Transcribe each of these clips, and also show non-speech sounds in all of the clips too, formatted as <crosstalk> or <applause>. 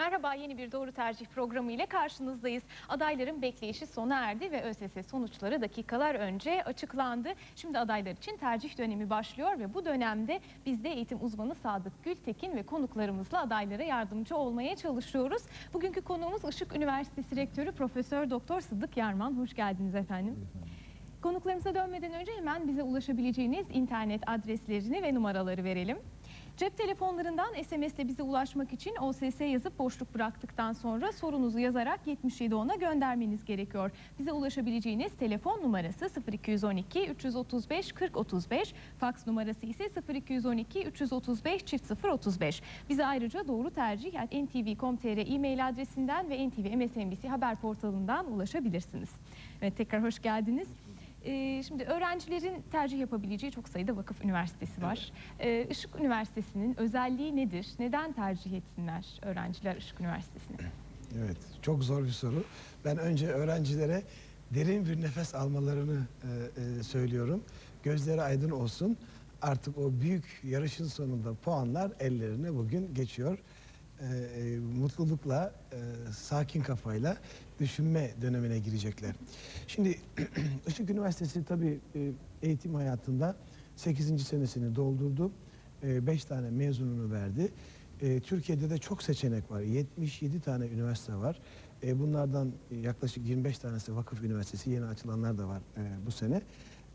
Merhaba yeni bir Doğru Tercih programı ile karşınızdayız. Adayların bekleyişi sona erdi ve ÖSS sonuçları dakikalar önce açıklandı. Şimdi adaylar için tercih dönemi başlıyor ve bu dönemde biz de eğitim uzmanı Sadık Gültekin ve konuklarımızla adaylara yardımcı olmaya çalışıyoruz. Bugünkü konuğumuz Işık Üniversitesi Rektörü Profesör Doktor Sıddık Yarman. Hoş geldiniz efendim. Konuklarımıza dönmeden önce hemen bize ulaşabileceğiniz internet adreslerini ve numaraları verelim. Cep telefonlarından SMS ile bize ulaşmak için OSS yazıp boşluk bıraktıktan sonra sorunuzu yazarak 7710'a göndermeniz gerekiyor. Bize ulaşabileceğiniz telefon numarası 0212 335 40 35, faks numarası ise 0212 335 çift 0 35. Bize ayrıca doğru tercih ntv.com.tr e-mail adresinden ve NTV MSNBC haber portalından ulaşabilirsiniz. Evet tekrar hoş geldiniz. Ee, şimdi öğrencilerin tercih yapabileceği çok sayıda vakıf üniversitesi var. Ee, Işık Üniversitesi'nin özelliği nedir? Neden tercih etsinler öğrenciler Işık Üniversitesi'ni? Evet, çok zor bir soru. Ben önce öğrencilere derin bir nefes almalarını e, e, söylüyorum. Gözleri aydın olsun. Artık o büyük yarışın sonunda puanlar ellerine bugün geçiyor. E, e, mutlulukla, e, sakin kafayla düşünme dönemine girecekler. Şimdi <clears throat> Işık Üniversitesi tabii e, eğitim hayatında 8. senesini doldurdu. 5 tane mezununu verdi. E, Türkiye'de de çok seçenek var. 77 tane üniversite var. E, bunlardan yaklaşık 25 tanesi vakıf üniversitesi, yeni açılanlar da var e, bu sene.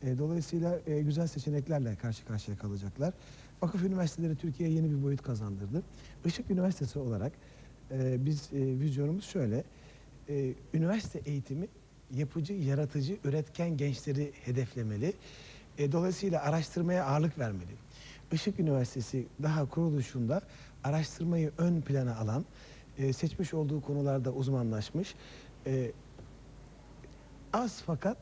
E, dolayısıyla e, güzel seçeneklerle karşı karşıya kalacaklar. Vakıf üniversiteleri Türkiye'ye yeni bir boyut kazandırdı. Işık Üniversitesi olarak e, biz e, vizyonumuz şöyle. E, üniversite eğitimi yapıcı, yaratıcı, üretken gençleri hedeflemeli. E, dolayısıyla araştırmaya ağırlık vermeli. Işık Üniversitesi daha kuruluşunda araştırmayı ön plana alan, e, seçmiş olduğu konularda uzmanlaşmış, e, az fakat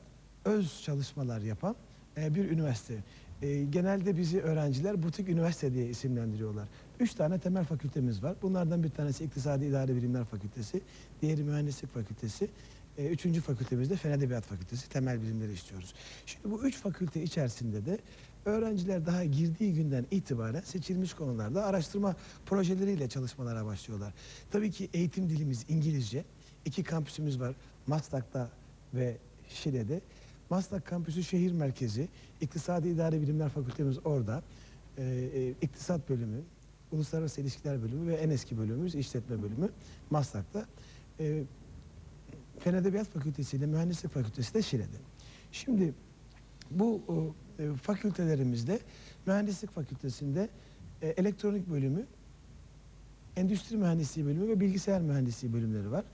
öz çalışmalar yapan e, bir üniversite. E, genelde bizi öğrenciler butik üniversite diye isimlendiriyorlar. Üç tane temel fakültemiz var. Bunlardan bir tanesi İktisadi İdari Bilimler Fakültesi, diğeri Mühendislik Fakültesi, e, üçüncü fakültemiz de Fen Edebiyat Fakültesi. Temel bilimleri istiyoruz. Şimdi bu üç fakülte içerisinde de öğrenciler daha girdiği günden itibaren seçilmiş konularda araştırma projeleriyle çalışmalara başlıyorlar. Tabii ki eğitim dilimiz İngilizce. İki kampüsümüz var. Maslak'ta ve Şile'de. Maslak kampüsü şehir merkezi. İktisadi İdari Bilimler Fakültemiz orada. Ee, e, İktisat bölümü, Uluslararası İlişkiler bölümü ve en eski bölümümüz işletme bölümü Maslak'ta. Ee, Fen Edebiyat Fakültesi ile Mühendislik Fakültesi de Şile'de. Şimdi bu o, e, fakültelerimizde Mühendislik Fakültesinde e, elektronik bölümü, endüstri mühendisliği bölümü ve bilgisayar mühendisliği bölümleri var.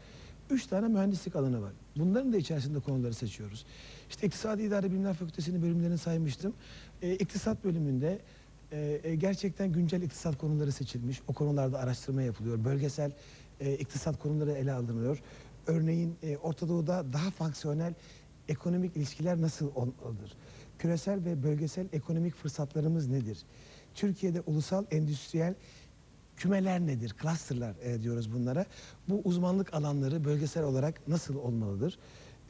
Üç tane mühendislik alanı var. Bunların da içerisinde konuları seçiyoruz. İşte İktisadi İdari Bilimler Fakültesi'nin bölümlerini saymıştım. E, iktisat bölümünde e, e, gerçekten güncel iktisat konuları seçilmiş. O konularda araştırma yapılıyor. Bölgesel e, iktisat konuları ele alınıyor. Örneğin e, Orta Doğu'da daha fonksiyonel ekonomik ilişkiler nasıl olmalıdır? Küresel ve bölgesel ekonomik fırsatlarımız nedir? Türkiye'de ulusal endüstriyel kümeler nedir? Clusterlar e, diyoruz bunlara. Bu uzmanlık alanları bölgesel olarak nasıl olmalıdır?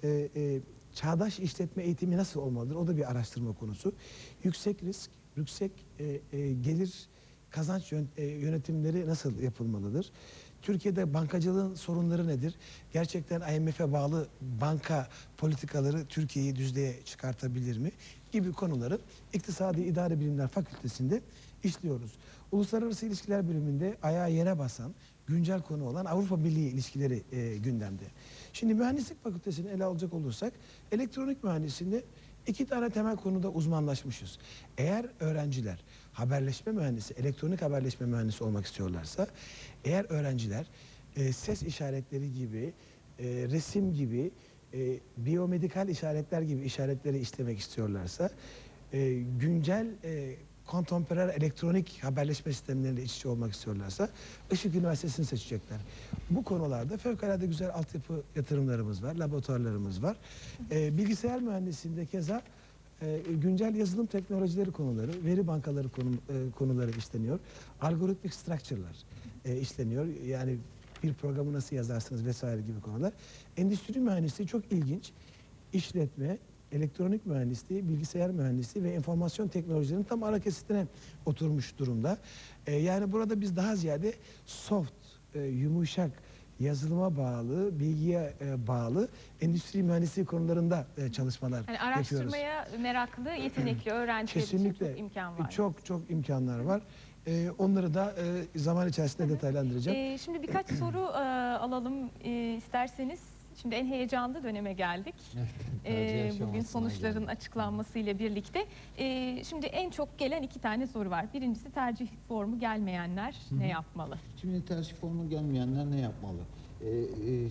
E, e, çağdaş işletme eğitimi nasıl olmalıdır? O da bir araştırma konusu. Yüksek risk, yüksek e, e, gelir kazanç e, yönetimleri nasıl yapılmalıdır? Türkiye'de bankacılığın sorunları nedir? Gerçekten IMF'e bağlı banka politikaları Türkiye'yi düzlüğe çıkartabilir mi? Gibi konuları İktisadi İdari Bilimler Fakültesi'nde işliyoruz. Uluslararası İlişkiler bölümünde ayağı yere basan, güncel konu olan Avrupa Birliği ilişkileri e, gündemde. Şimdi mühendislik fakültesini ele alacak olursak elektronik mühendisliğinde iki tane temel konuda uzmanlaşmışız. Eğer öğrenciler haberleşme mühendisi, elektronik haberleşme mühendisi olmak istiyorlarsa, eğer öğrenciler e, ses işaretleri gibi, e, resim gibi, e, biyomedikal işaretler gibi işaretleri işlemek istiyorlarsa, e, güncel e, kontemporer elektronik haberleşme sistemleriyle iç içe olmak istiyorlarsa Işık Üniversitesi'ni seçecekler. Bu konularda fevkalade güzel altyapı yatırımlarımız var, laboratuvarlarımız var. Ee, bilgisayar mühendisliğinde keza e, güncel yazılım teknolojileri konuları, veri bankaları konu, e, konuları işleniyor. Algoritmik structure'lar e, işleniyor. Yani bir programı nasıl yazarsınız vesaire gibi konular. Endüstri mühendisliği çok ilginç. İşletme, elektronik mühendisliği, bilgisayar mühendisliği ve informasyon teknolojilerinin tam ara kesitine oturmuş durumda. Ee, yani burada biz daha ziyade soft e, yumuşak, yazılıma bağlı, bilgiye e, bağlı endüstri mühendisliği konularında e, çalışmalar Yani yapıyoruz. araştırmaya meraklı, yetenekli öğrenciler için Kesinlikle çok imkan var. çok çok imkanlar var. E, onları da e, zaman içerisinde detaylandıracağım. Şimdi birkaç soru e, alalım e, isterseniz. Şimdi en heyecanlı döneme geldik. <laughs> Ee, bugün sonuçların geldik. açıklanmasıyla birlikte. Ee, şimdi en çok gelen iki tane soru var. Birincisi tercih formu gelmeyenler ne yapmalı? Şimdi tercih formu gelmeyenler ne yapmalı? Ee, e,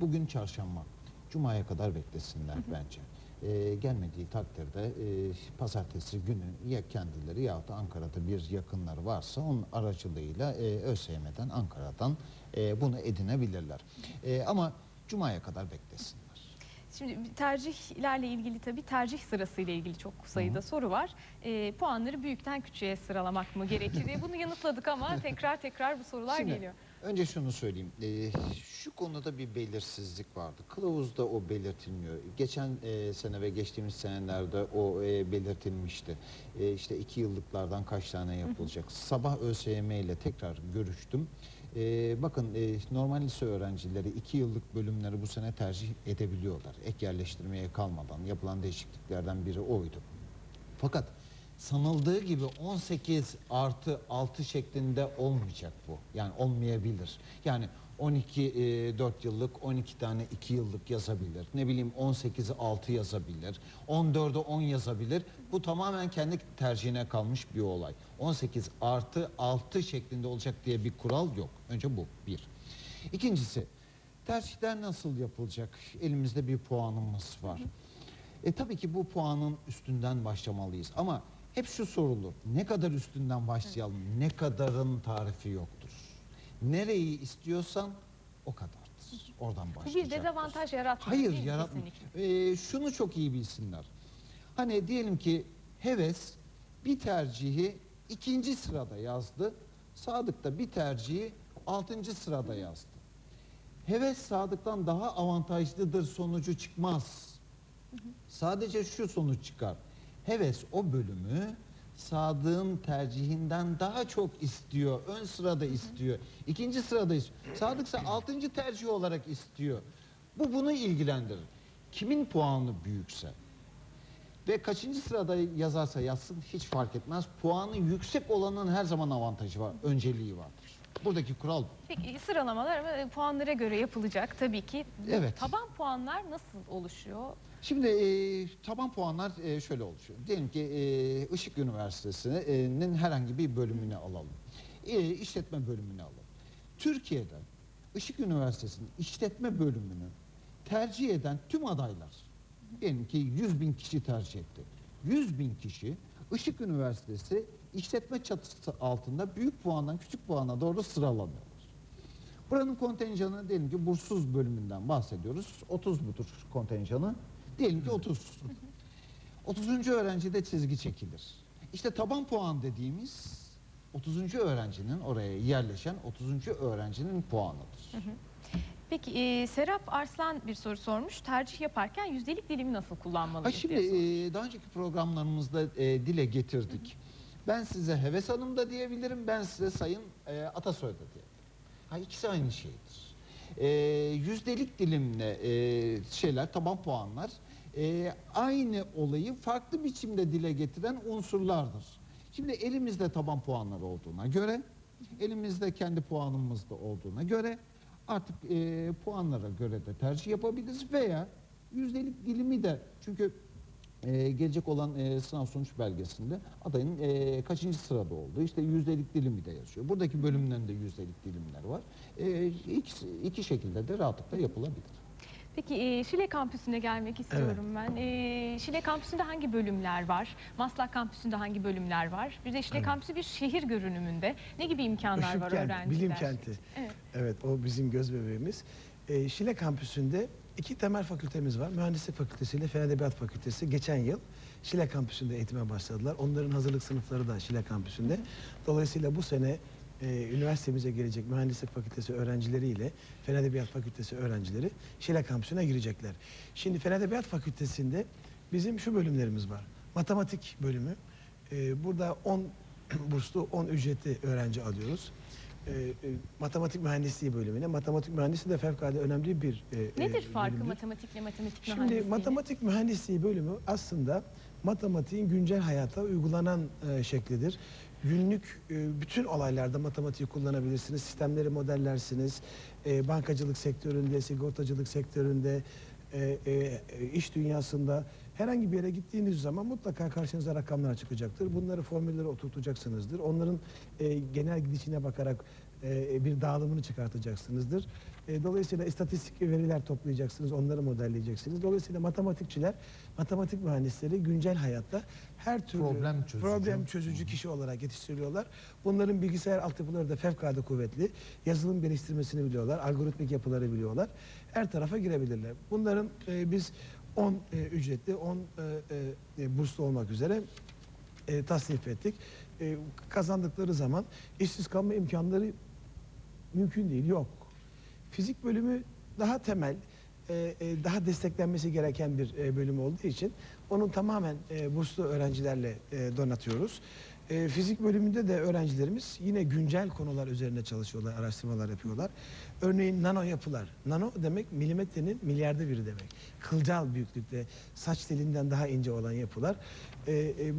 bugün çarşamba. Cuma'ya kadar beklesinler bence. Ee, gelmediği takdirde e, pazartesi günü ya kendileri ya da Ankara'da bir yakınları varsa onun aracılığıyla e, ÖSYM'den Ankara'dan e, bunu edinebilirler. E, ama Cuma'ya kadar beklesinler. Şimdi tercihlerle ilgili tabii tercih sırasıyla ilgili çok sayıda soru var. Ee, puanları büyükten küçüğe sıralamak mı gerekir diye bunu yanıtladık ama <laughs> tekrar tekrar bu sorular Şimdi, geliyor. Önce şunu söyleyeyim. Ee, şu konuda bir belirsizlik vardı. Kılavuzda o belirtilmiyor. Geçen e, sene ve geçtiğimiz senelerde o e, belirtilmişti. E, işte iki yıllıklardan kaç tane yapılacak. Sabah ÖSYM ile tekrar görüştüm. E, bakın e, normal lise öğrencileri iki yıllık bölümleri bu sene tercih edebiliyorlar. Ek yerleştirmeye kalmadan yapılan değişikliklerden biri oydu. Fakat sanıldığı gibi 18 artı 6 şeklinde olmayacak bu. Yani olmayabilir. Yani 12 e, 4 yıllık 12 tane 2 yıllık yazabilir. Ne bileyim 18'i 6 yazabilir. 14'ü 10 yazabilir. Bu tamamen kendi tercihine kalmış bir olay. 18 artı 6 şeklinde olacak diye bir kural yok. Önce bu bir. İkincisi tercihler nasıl yapılacak? Elimizde bir puanımız var. E tabii ki bu puanın üstünden başlamalıyız ama hep şu sorulur. Ne kadar üstünden başlayalım? Ne kadarın tarifi yoktur. Nereyi istiyorsan o kadardır. Oradan Bu başlayacaktır. bir dezavantaj yaratmıyor Hayır değil mi? yaratmıyor. Kesinlikle. Ee, şunu çok iyi bilsinler. Hani diyelim ki heves bir tercihi ikinci sırada yazdı. Sadık da bir tercihi altıncı sırada yazdı. Heves Sadık'tan daha avantajlıdır sonucu çıkmaz. Sadece şu sonuç çıkar. Heves o bölümü Sadık'ın tercihinden daha çok istiyor. Ön sırada istiyor. ikinci sırada istiyor. Sadık ise altıncı tercih olarak istiyor. Bu bunu ilgilendirir. Kimin puanı büyükse ve kaçıncı sırada yazarsa yazsın hiç fark etmez. Puanı yüksek olanın her zaman avantajı var, önceliği vardır. Buradaki kural bu. Peki sıralamalar ama e, puanlara göre yapılacak tabii ki. Evet. Taban puanlar nasıl oluşuyor? Şimdi e, taban puanlar e, şöyle oluşuyor. Diyelim ki e, Işık Üniversitesi'nin herhangi bir bölümünü alalım. E, işletme bölümünü alalım. Türkiye'de Işık Üniversitesi'nin işletme bölümünü tercih eden tüm adaylar, diyelim ki 100 bin kişi tercih etti. 100 bin kişi Işık Üniversitesi işletme çatısı altında büyük puandan küçük puana doğru sıralanıyorlar. Buranın kontenjanı diyelim ki burssuz bölümünden bahsediyoruz. 30 budur kontenjanı. Diyelim ki 30. 30. öğrencide çizgi çekilir. İşte taban puan dediğimiz 30. öğrencinin oraya yerleşen 30. öğrencinin puanıdır. Peki e, Serap Arslan bir soru sormuş. Tercih yaparken yüzdelik dilimi nasıl Ha kullanmalıyız şimdi diye sormuş. e, daha önceki programlarımızda e, dile getirdik. Ben size Heves Hanım da diyebilirim, ben size Sayın e, Atasoy da diyebilirim. Ha ikisi aynı şeydir. E, yüzdelik dilimle e, şeyler, taban puanlar e, aynı olayı farklı biçimde dile getiren unsurlardır. Şimdi elimizde taban puanları olduğuna göre, elimizde kendi puanımız da olduğuna göre artık e, puanlara göre de tercih yapabiliriz veya yüzdelik dilimi de çünkü e, gelecek olan e, sınav sonuç belgesinde adayın e, kaçıncı sırada olduğu işte yüzdelik dilimi de yazıyor. Buradaki bölümlerin de yüzdelik dilimler var. E, ikisi, iki şekilde de rahatlıkla yapılabilir. Peki e, Şile kampüsüne gelmek istiyorum ben. E, Şile kampüsünde hangi bölümler var? Maslak kampüsünde hangi bölümler var? Bir de Şile kampüsü bir şehir görünümünde. Ne gibi imkanlar Işık var kent, öğrenciler? bilim kenti. Evet. Evet o bizim göz bebeğimiz. Ee, Şile kampüsünde iki temel fakültemiz var. Mühendislik Fakültesi ile Fen Edebiyat Fakültesi geçen yıl Şile kampüsünde eğitime başladılar. Onların hazırlık sınıfları da Şile kampüsünde. Dolayısıyla bu sene e, üniversitemize gelecek Mühendislik Fakültesi öğrencileriyle Fen Edebiyat Fakültesi öğrencileri Şile kampüsüne girecekler. Şimdi Fen Edebiyat Fakültesi'nde bizim şu bölümlerimiz var. Matematik bölümü. Ee, burada 10 <clears throat> burslu 10 ücretli öğrenci alıyoruz. e, e, matematik mühendisliği bölümüne. Matematik mühendisliği de fevkalade önemli bir e, Nedir e, farkı bölümdür. matematikle matematik Şimdi matematik mühendisliği bölümü aslında matematiğin güncel hayata uygulanan e, şeklidir. Günlük e, bütün olaylarda matematiği kullanabilirsiniz. Sistemleri modellersiniz. E, bankacılık sektöründe, sigortacılık sektöründe, e, iş dünyasında herhangi bir yere gittiğiniz zaman mutlaka karşınıza rakamlar çıkacaktır. Bunları formüllere oturtacaksınızdır. Onların genel gidişine bakarak e, bir dağılımını çıkartacaksınızdır. E, dolayısıyla istatistik veriler toplayacaksınız, onları modelleyeceksiniz. Dolayısıyla matematikçiler, matematik mühendisleri güncel hayatta her türlü Problem çözücü. problem çözücü kişi olarak yetiştiriliyorlar. Bunların bilgisayar altyapıları da fevkalade kuvvetli. Yazılım geliştirmesini biliyorlar, algoritmik yapıları biliyorlar. Her tarafa girebilirler. Bunların e, biz 10 e, ücretli, 10 e, e, burslu olmak üzere e, tasnif ettik. E, kazandıkları zaman işsiz kalma imkanları mümkün değil, yok. Fizik bölümü daha temel, e, e, daha desteklenmesi gereken bir e, bölüm olduğu için onu tamamen burslu öğrencilerle donatıyoruz. Fizik bölümünde de öğrencilerimiz yine güncel konular üzerine çalışıyorlar, araştırmalar yapıyorlar. Örneğin nano yapılar. Nano demek milimetrenin milyarda biri demek. Kılcal büyüklükte, saç telinden daha ince olan yapılar.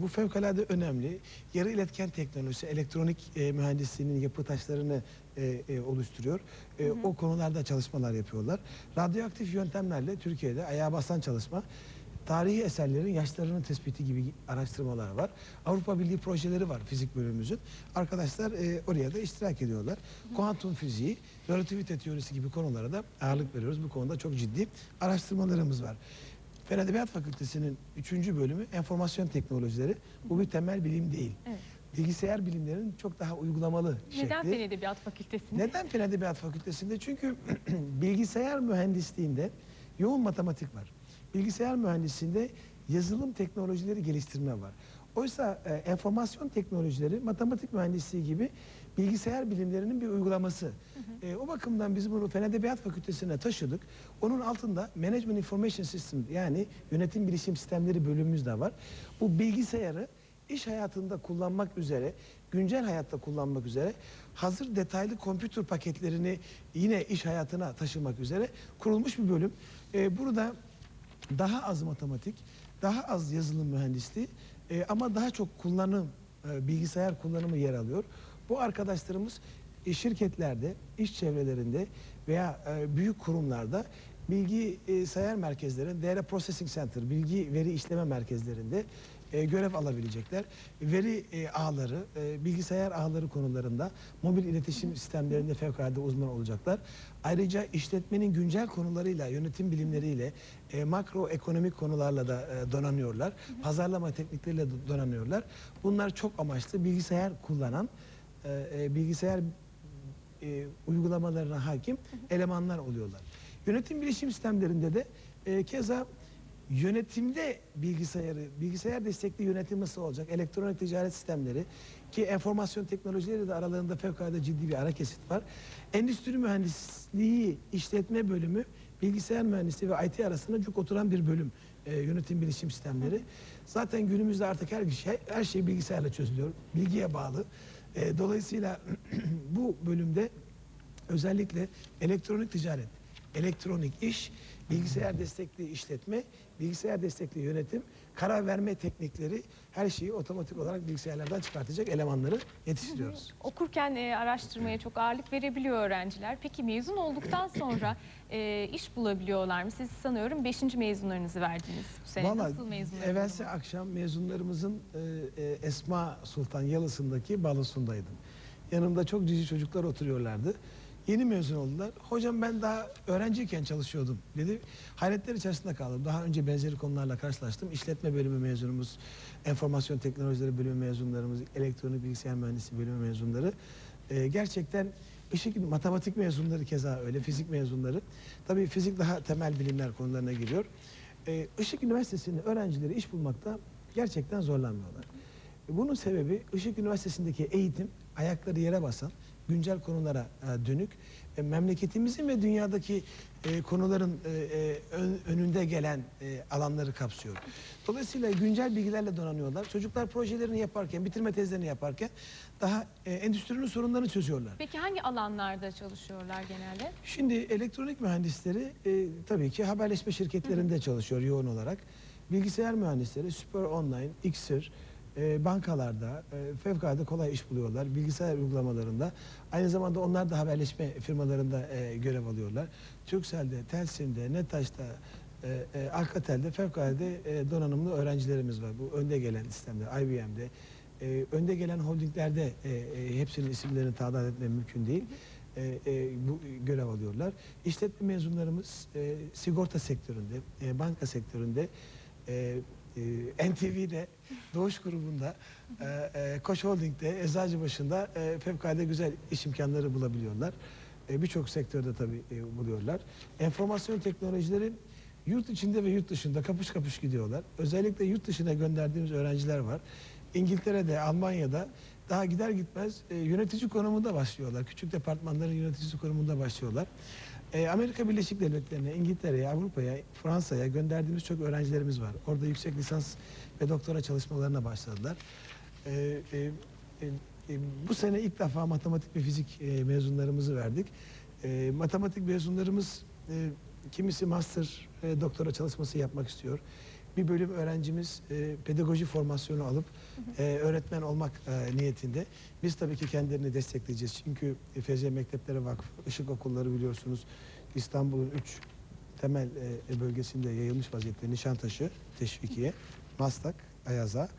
Bu fevkalade önemli. Yarı iletken teknolojisi, elektronik mühendisliğinin yapı taşlarını e, e, oluşturuyor. E, O konularda çalışmalar yapıyorlar. Radyoaktif yöntemlerle Türkiye'de ayağa basan çalışma. Tarihi eserlerin yaşlarının tespiti gibi araştırmalar var. Avrupa Birliği projeleri var fizik bölümümüzün. Arkadaşlar e, oraya da iştirak ediyorlar. Kuantum fiziği, relativite teorisi gibi konulara da ağırlık veriyoruz. Bu konuda çok ciddi araştırmalarımız var. Fen Edebiyat Fakültesi'nin 3. bölümü enformasyon teknolojileri. Bu bir temel bilim değil. Evet. Bilgisayar bilimlerinin çok daha uygulamalı Neden şekli. Fen Edebiyat Fakültesi'nde? Neden Fen Edebiyat Fakültesi'nde? Çünkü <clears throat> bilgisayar mühendisliğinde yoğun matematik var. Bilgisayar mühendisliğinde yazılım teknolojileri geliştirme var. Oysa e, enformasyon teknolojileri matematik mühendisliği gibi bilgisayar bilimlerinin bir uygulaması. E, o bakımdan biz bunu Fen Edebiyat Fakültesi'ne taşıdık. Onun altında Management Information System yani yönetim bilişim sistemleri bölümümüz de var. Bu bilgisayarı iş hayatında kullanmak üzere, güncel hayatta kullanmak üzere hazır detaylı kompütür paketlerini yine iş hayatına taşımak üzere kurulmuş bir bölüm. Ee, burada daha az matematik, daha az yazılım mühendisliği e, ama daha çok kullanım, e, bilgisayar kullanımı yer alıyor. Bu arkadaşlarımız e, şirketlerde, iş çevrelerinde veya e, büyük kurumlarda bilgi e, sayar merkezlerin, Data Processing Center, bilgi veri işleme merkezlerinde e, görev alabilecekler. Veri e, ağları, e, bilgisayar ağları konularında mobil iletişim sistemlerinde fevkalade uzman olacaklar. Ayrıca işletmenin güncel konularıyla, yönetim bilimleriyle, e, makroekonomik konularla da donanıyorlar. Pazarlama teknikleriyle donanıyorlar. Bunlar çok amaçlı bilgisayar kullanan, bilgisayar uygulamalarına hakim elemanlar oluyorlar. Yönetim bilişim sistemlerinde de e, keza yönetimde bilgisayarı, bilgisayar destekli yönetim nasıl olacak? Elektronik ticaret sistemleri ki enformasyon teknolojileri de aralarında fevkalade ciddi bir ara kesit var. Endüstri mühendisliği işletme bölümü bilgisayar mühendisliği ve IT arasında çok oturan bir bölüm e, yönetim bilişim sistemleri. Zaten günümüzde artık her şey her şey bilgisayarla çözülüyor. Bilgiye bağlı. E, dolayısıyla <clears throat> bu bölümde özellikle elektronik ticaret, elektronik iş, bilgisayar destekli işletme, bilgisayar destekli yönetim, karar verme teknikleri her şeyi otomatik olarak bilgisayarlardan çıkartacak elemanları yetiştiriyoruz. Okurken e, araştırmaya çok ağırlık verebiliyor öğrenciler. Peki mezun olduktan sonra e, iş bulabiliyorlar mı? Siz sanıyorum 5. mezunlarınızı verdiniz bu sene. Vallahi Nasıl mezunlarınız? evvelsi akşam mezunlarımızın e, e, Esma Sultan Yalısı'ndaki balosundaydım. Yanımda çok cici çocuklar oturuyorlardı. Yeni mezun oldular. Hocam ben daha öğrenciyken çalışıyordum dedi. Hayretler içerisinde kaldım. Daha önce benzeri konularla karşılaştım. İşletme bölümü mezunumuz, enformasyon teknolojileri bölümü mezunlarımız, elektronik bilgisayar mühendisliği bölümü mezunları. e, gerçekten ışık matematik mezunları keza öyle, fizik mezunları. Tabii fizik daha temel bilimler konularına giriyor. Ee, Işık Üniversitesi'nin öğrencileri iş bulmakta gerçekten zorlanmıyorlar. Bunun sebebi Işık Üniversitesi'ndeki eğitim ayakları yere basan, güncel konulara e, dönük e, memleketimizin ve dünyadaki e, konuların ön- önünde gelen alanları kapsıyor. Dolayısıyla güncel bilgilerle donanıyorlar. Çocuklar projelerini yaparken, bitirme tezlerini yaparken daha endüstrinin sorunlarını çözüyorlar. Peki hangi alanlarda çalışıyorlar genelde? Şimdi elektronik mühendisleri tabii ki haberleşme şirketlerinde çalışıyor yoğun olarak. Bilgisayar mühendisleri Super Online, Xir, e, bankalarda e, fevkalade kolay iş buluyorlar. Bilgisayar uygulamalarında. Aynı zamanda onlar da haberleşme firmalarında e, görev alıyorlar. Turkcell'de, Telsim'de, Netaş'ta, e, e, Alcatel'de fevkalade e, donanımlı öğrencilerimiz var. Bu önde gelen sistemde, IBM'de, e, önde gelen holdinglerde e, e, hepsinin isimlerini tadat etmem mümkün değil. E, e, bu görev alıyorlar. İşletme mezunlarımız e, sigorta sektöründe, e, banka sektöründe, e, e, NTV'de, Doğuş grubunda, e, e, Koç Holding'de, Eczacıbaşı'nda e, fevkalade güzel iş imkanları bulabiliyorlar. E, Birçok sektörde tabii e, buluyorlar. Enformasyon teknolojileri yurt içinde ve yurt dışında kapış kapış gidiyorlar. Özellikle yurt dışına gönderdiğimiz öğrenciler var. İngiltere'de, Almanya'da daha gider gitmez e, yönetici konumunda başlıyorlar. Küçük departmanların yöneticisi konumunda başlıyorlar. E, Amerika Birleşik Devletleri'ne, İngiltere'ye, Avrupa'ya, Fransa'ya gönderdiğimiz çok öğrencilerimiz var. Orada yüksek lisans ve doktora çalışmalarına başladılar. E, e, e, e, bu sene ilk defa matematik ve fizik e, mezunlarımızı verdik. E, matematik mezunlarımız e, kimisi master e, doktora çalışması yapmak istiyor. Bir bölüm öğrencimiz e, pedagoji formasyonu alıp e, öğretmen olmak e, niyetinde. Biz tabii ki kendilerini destekleyeceğiz. Çünkü FZ Mektepleri Vakfı, Işık Okulları biliyorsunuz İstanbul'un üç temel e, bölgesinde yayılmış vaziyette Nişantaşı, Teşvikiye, Maslak, Ayaza,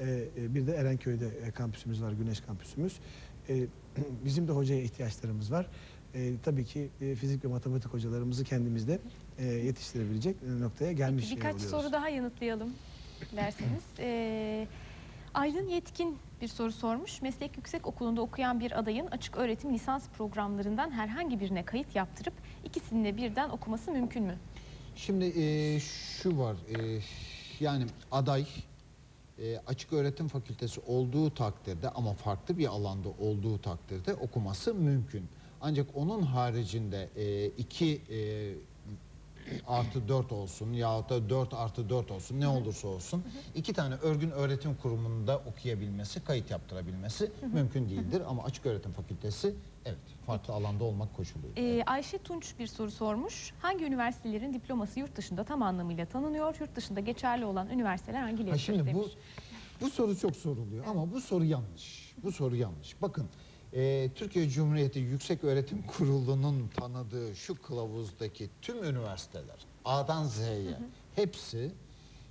e, e, bir de Erenköy'de e, kampüsümüz var, Güneş kampüsümüz. E, <clears throat> bizim de hocaya ihtiyaçlarımız var. E, tabii ki e, fizik ve matematik hocalarımızı kendimizde e, yetiştirebilecek e, noktaya gelmiş e, Birkaç oluyoruz. soru daha yanıtlayalım dilerseniz. Ee, <clears throat> Aydın Yetkin bir soru sormuş. Meslek Yüksek Okulu'nda okuyan bir adayın açık öğretim lisans programlarından herhangi birine kayıt yaptırıp ikisini de birden okuması mümkün mü? Şimdi e, şu var, e, yani aday e, açık öğretim fakültesi olduğu takdirde ama farklı bir alanda olduğu takdirde okuması mümkün. Ancak onun haricinde e, iki e, artı 4 olsun yahut da 4 artı 4 olsun ne olursa olsun iki tane örgün öğretim kurumunda okuyabilmesi, kayıt yaptırabilmesi mümkün değildir. Ama açık öğretim fakültesi evet farklı alanda olmak koşuluyla. Ee, Ayşe Tunç bir soru sormuş. Hangi üniversitelerin diploması yurt dışında tam anlamıyla tanınıyor? Yurt dışında geçerli olan üniversiteler hangileri? Ha şimdi bu demiş. bu soru çok soruluyor ama bu soru yanlış. Bu soru yanlış. Bakın e, Türkiye Cumhuriyeti Yüksek Öğretim <laughs> Kurulu'nun tanıdığı şu kılavuzdaki tüm üniversiteler A'dan Z'ye hepsi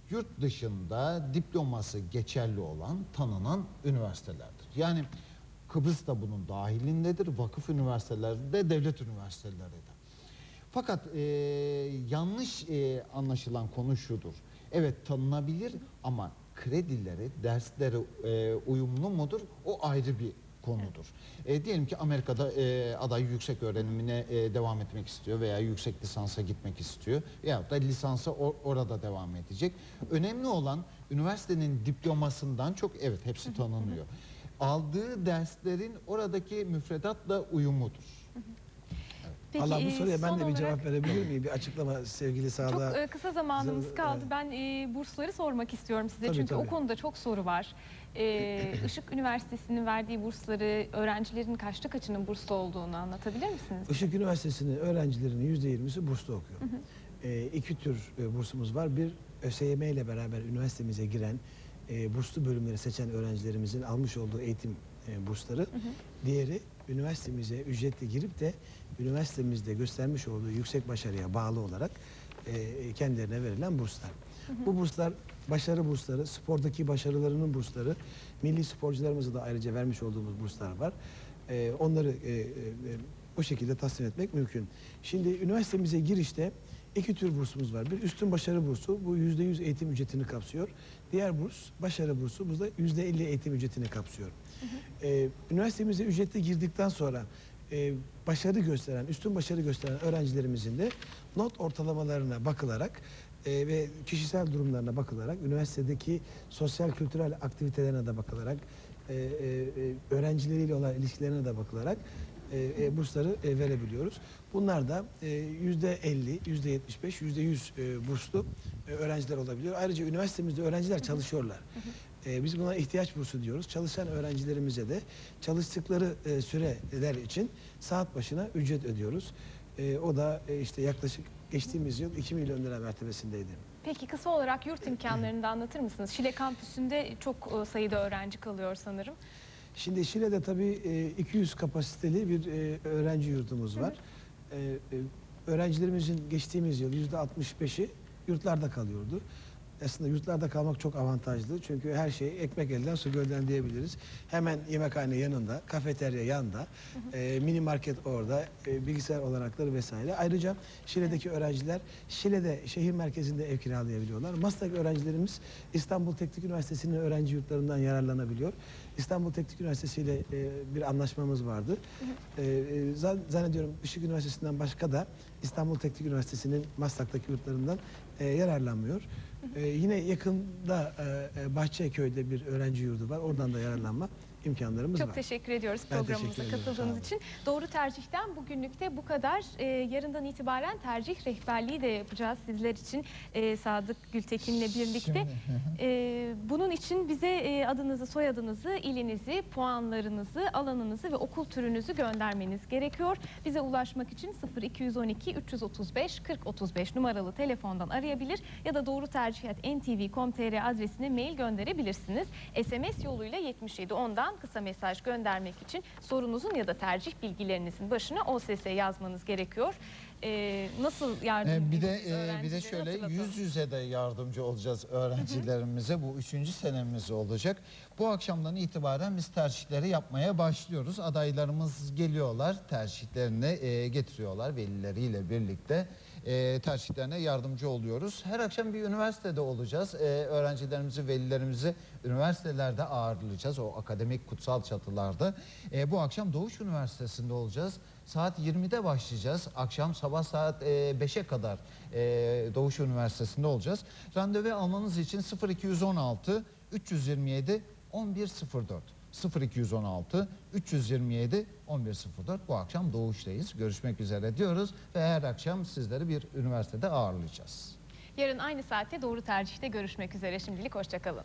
yurt dışında diploması geçerli olan tanınan üniversitelerdir. Yani Kıbrıs da bunun dahilindedir. Vakıf üniversiteleri de devlet üniversiteleri de. Fakat e, yanlış e, anlaşılan konu şudur. Evet tanınabilir ama kredileri, dersleri e, uyumlu mudur? O ayrı bir konudur. E, diyelim ki Amerika'da e, aday yüksek öğrenimine e, devam etmek istiyor veya yüksek lisansa gitmek istiyor veyahut da lisansa or- orada devam edecek. Önemli olan üniversitenin diplomasından çok evet hepsi tanınıyor. <laughs> Aldığı derslerin oradaki müfredatla uyumudur. Peki, Allah bu e, soruya ben de bir cevap verebilir miyim? Bir açıklama sevgili Çok Sağda. e, kısa zamanımız kaldı. Ben e, bursları sormak istiyorum size. Tabii, Çünkü o tabii. konuda çok soru var. E, <clears throat> Işık Üniversitesi'nin verdiği bursları, öğrencilerin kaçta kaçının burslu olduğunu anlatabilir misiniz? Işık Üniversitesi'nin öğrencilerinin yüzde yirmisi burslu okuyor. E, iki tür e, bursumuz var. Bir ÖSYM ile beraber üniversitemize giren e, burslu bölümleri seçen öğrencilerimizin almış olduğu eğitim e, bursları. Diğeri üniversitemize ücretli girip de üniversitemizde göstermiş olduğu yüksek başarıya bağlı olarak e, kendilerine verilen burslar. Bu burslar başarı bursları, spordaki başarılarının bursları, milli sporcularımıza da ayrıca vermiş olduğumuz burslar var. E, onları e, e, e, o şekilde tahsil etmek mümkün. Şimdi üniversitemize girişte iki tür bursumuz var. Bir üstün başarı bursu, bu yüzde yüz eğitim ücretini kapsıyor. Diğer burs, başarı bursu, bu da yüzde elli eğitim ücretini kapsıyor. Ee, üniversitemize ücretli girdikten sonra e, başarı gösteren, üstün başarı gösteren öğrencilerimizin de not ortalamalarına bakılarak e, ve kişisel durumlarına bakılarak, üniversitedeki sosyal kültürel aktivitelerine de bakılarak, e, e, e, öğrencileriyle olan ilişkilerine de bakılarak e, e, bursları e, verebiliyoruz. Bunlar da e, yüzde 50, yüzde 75, yüzde 100 e, burslu e, öğrenciler olabiliyor. Ayrıca üniversitemizde öğrenciler çalışıyorlar. E, biz buna ihtiyaç bursu diyoruz. Çalışan öğrencilerimize de çalıştıkları e, süreler için saat başına ücret ödüyoruz. E, o da e, işte yaklaşık geçtiğimiz yıl 2 milyon lira mertebesindeydi. Peki kısa olarak yurt imkanlarını da anlatır mısınız? Şile kampüsünde çok e, sayıda öğrenci kalıyor sanırım. Şimdi Şile'de tabii e, 200 kapasiteli bir e, öğrenci yurdumuz var. E, e, Öğrencilerimizin geçtiğimiz yıl yüzde 65'i yurtlarda kalıyordu. Aslında yurtlarda kalmak çok avantajlı. Çünkü her şey ekmek elden su gölden diyebiliriz. Hemen yemekhane yanında, kafeterya yanında, e, mini market orada, e, bilgisayar olanakları vesaire. Ayrıca Şile'deki öğrenciler Şile'de şehir merkezinde ev kiralayabiliyorlar. Maslak öğrencilerimiz İstanbul Teknik Üniversitesi'nin öğrenci yurtlarından yararlanabiliyor. İstanbul Teknik Üniversitesi ile e, bir anlaşmamız vardı. E, e, zan- zannediyorum Işık Üniversitesi'nden başka da İstanbul Teknik Üniversitesi'nin Maslak'taki yurtlarından e, yararlanmıyor. E, yine yakında e, e, Bahçeköy'de bir öğrenci yurdu var. Oradan da yararlanma imkanlarımız Çok var. teşekkür ediyoruz Ben programımıza teşekkür ederim, katıldığınız sağ için. Doğru tercihten bugünlük de bu kadar. Ee, yarından itibaren tercih rehberliği de yapacağız sizler için ee, Sadık Gültekin'le birlikte. Şimdi, Ee, bunun için bize e, adınızı, soyadınızı, ilinizi, puanlarınızı, alanınızı ve okul türünüzü göndermeniz gerekiyor. Bize ulaşmak için 0212 335 40 35 numaralı telefondan arayabilir ya da doğru tercih@ntv.com.tr adresine mail gönderebilirsiniz. SMS yoluyla 77 ondan kısa mesaj göndermek için sorunuzun ya da tercih bilgilerinizin başına OSS yazmanız gerekiyor. Ee, nasıl yardım e, bir de e, bir de şöyle hatırlatalım. yüz yüze de yardımcı olacağız öğrencilerimize. Bu üçüncü senemiz olacak. Bu akşamdan itibaren biz tercihleri yapmaya başlıyoruz. Adaylarımız geliyorlar, tercihlerini e, getiriyorlar velileriyle birlikte. E, tercihlerine yardımcı oluyoruz. Her akşam bir üniversitede olacağız. E, öğrencilerimizi, velilerimizi üniversitelerde ağırlayacağız. O akademik kutsal çatılarda. E, bu akşam Doğuş Üniversitesi'nde olacağız. Saat 20'de başlayacağız. Akşam sabah saat e, 5'e kadar e, Doğuş Üniversitesi'nde olacağız. Randevu almanız için 0216 327 1104 0216 327 1104 bu akşam Doğuş'tayız. Görüşmek üzere diyoruz ve her akşam sizleri bir üniversitede ağırlayacağız. Yarın aynı saatte doğru tercihte görüşmek üzere. Şimdilik hoşçakalın.